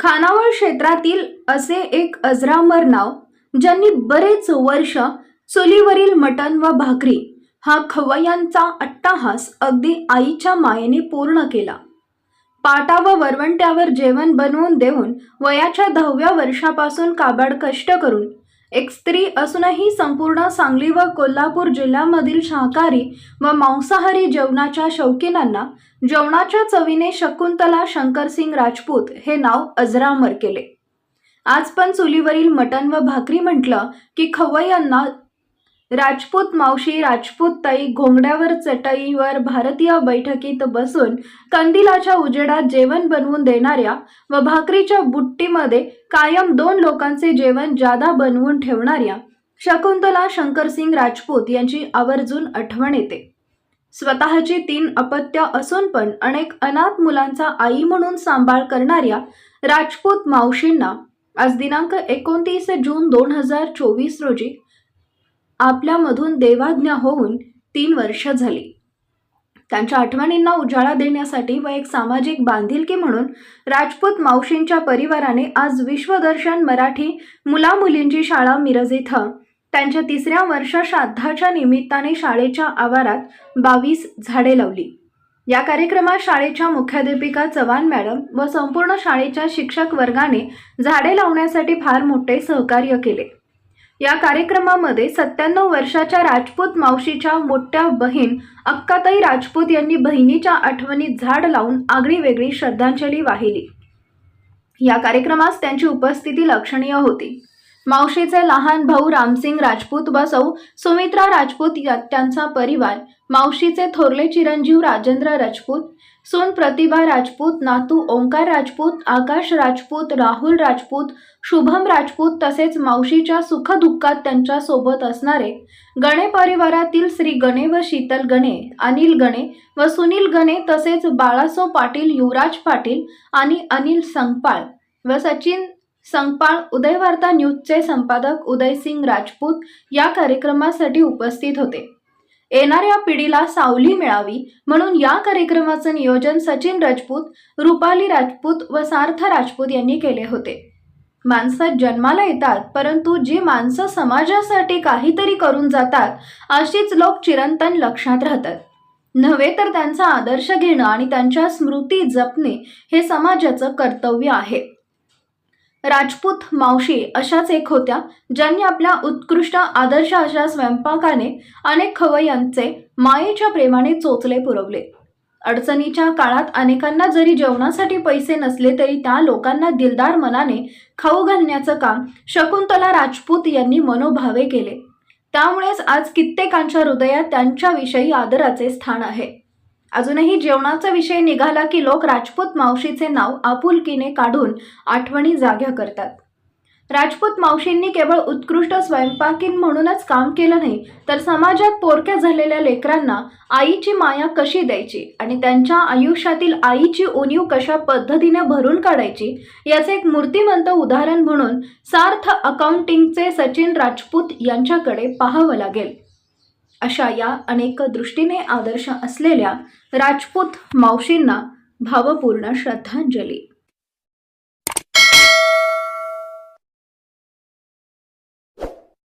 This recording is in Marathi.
खानावळ क्षेत्रातील असे एक अजरामर नाव ज्यांनी बरेच वर्ष चुलीवरील मटण व भाकरी हा खवय्यांचा अट्टाहास अगदी आईच्या मायेने पूर्ण केला. पाटा व वरवंट्यावर जेवण बनवून देऊन वयाच्या दहाव्या वर्षापासून काबाड कष्ट करून एक स्त्री असूनही संपूर्ण सांगली व कोल्हापूर जिल्ह्यामधील शाकाहारी व मांसाहारी जेवणाच्या शौकीनांना जेवणाच्या चवीने शकुंतला शंकरसिंग राजपूत हे नाव अजरामर केले. आज पण चुलीवरील मटण व भाकरी म्हटलं की खवय्यांना राजपूत मावशी राजपूत ताई घोंगड्यावर चटईवर भारतीय बैठकीत बसून कंदिलाच्या उजेडात जेवण बनवून देणाऱ्या व भाकरीच्या बुट्टीमध्ये कायम दोन लोकांचे जेवण जादा बनवून ठेवणाऱ्या शकुंतला शंकरसिंग राजपूत यांची आवर्जून आठवण येते. स्वतःची तीन अपत्य असून पण अनेक अनाथ मुलांचा आई म्हणून सांभाळ करणाऱ्या राजपूत मावशींना आज दिनांक एकोणतीस जून दोन हजार चोवीस रोजी आपल्यामधून देवाज्ञा होऊन तीन वर्ष झाली. त्यांच्या आठवणींना उजाळा देण्यासाठी व एक सामाजिक बांधिलकी म्हणून राजपूत मावशींच्या परिवाराने आज विश्वदर्शन मराठी मुलामुलींची शाळा मिरज इथं. त्यांच्या तिसऱ्या वर्ष श्राद्धाच्या निमित्ताने शाळेच्या आवारात बावीस झाडे लावली. या कार्यक्रमात शाळेच्या मुख्याध्यापिका चव्हाण मॅडम व संपूर्ण शाळेच्या शिक्षक वर्गाने झाडे लावण्यासाठी फार मोठे सहकार्य केले. या कार्यक्रमामध्ये सत्त्याण्णव वर्षाच्या राजपूत मावशीच्या मोठ्या बहीण अक्काताई राजपूत यांनी बहिणीच्या आठवणीत झाड लावून आगळी वेगळी श्रद्धांजली वाहिली. या कार्यक्रमास त्यांची उपस्थिती लक्षणीय होती. मावशीचे लहान भाऊ रामसिंग राजपूत बसव सुमित्रा राजपूत त्यांचा परिवार मावशीचे थोरले चिरंजीव राजेंद्र राजपूत सून प्रतिभा राजपूत नातू ओंकार राजपूत आकाश राजपूत राहुल राजपूत शुभम राजपूत तसेच मावशीच्या सुखदुःखात त्यांच्यासोबत असणारे गणे परिवारातील श्री गणे व शीतल गणे अनिल गणे व सुनील गणे तसेच बाळासो पाटील युवराज पाटील आणि अनिल संगपाळ व सचिन संगपाळ उदयवार्ता न्यूजचे संपादक उदयसिंग राजपूत या कार्यक्रमासाठी उपस्थित होते. येणाऱ्या पिढीला सावली मिळावी म्हणून या कार्यक्रमाचं नियोजन सचिन राजपूत रुपाली राजपूत व सार्थ राजपूत यांनी केले होते. माणसं जन्माला येतात परंतु जी माणसं समाजासाठी काहीतरी करून जातात अशीच लोक चिरंतन लक्षात राहतात. नव्हे तर त्यांचा आदर्श घेणं आणि त्यांच्या स्मृती जपणे हे समाजाचं कर्तव्य आहे. राजपूत मावशी अशाच एक होत्या ज्यांनी आपल्या उत्कृष्ट आदर्श अशा स्वयंपाकाने अनेक खवय्यांचे मायेच्या प्रेमाने चोचले पुरवले. अडचणीच्या काळात अनेकांना जरी जेवणासाठी पैसे नसले तरी त्या लोकांना दिलदार मनाने खाऊ घालण्याचं काम शकुंतला राजपूत यांनी मनोभावे केले. त्यामुळेच आज कित्येकांच्या हृदयात त्यांच्याविषयी आदराचे स्थान आहे. अजूनही जेवणाचा विषय निघाला की लोक राजपूत मावशीचे नाव आपुलकीने काढून आठवणी जाग्या करतात. राजपूत मावशींनी केवळ उत्कृष्ट स्वयंपाकीन म्हणूनच काम केलं नाही तर समाजात पोरक्या झालेल्या लेकरांना आईची माया कशी द्यायची आणि त्यांच्या आयुष्यातील आईची उणीव कशा पद्धतीने भरून काढायची याचे एक मूर्तिमंत उदाहरण म्हणून सार्थ अकाउंटिंगचे सचिन राजपूत यांच्याकडे पाहावं लागेल. अशा या अनेक दृष्टीने आदर्श असलेल्या राजपूत मावशींना भावपूर्ण श्रद्धांजली.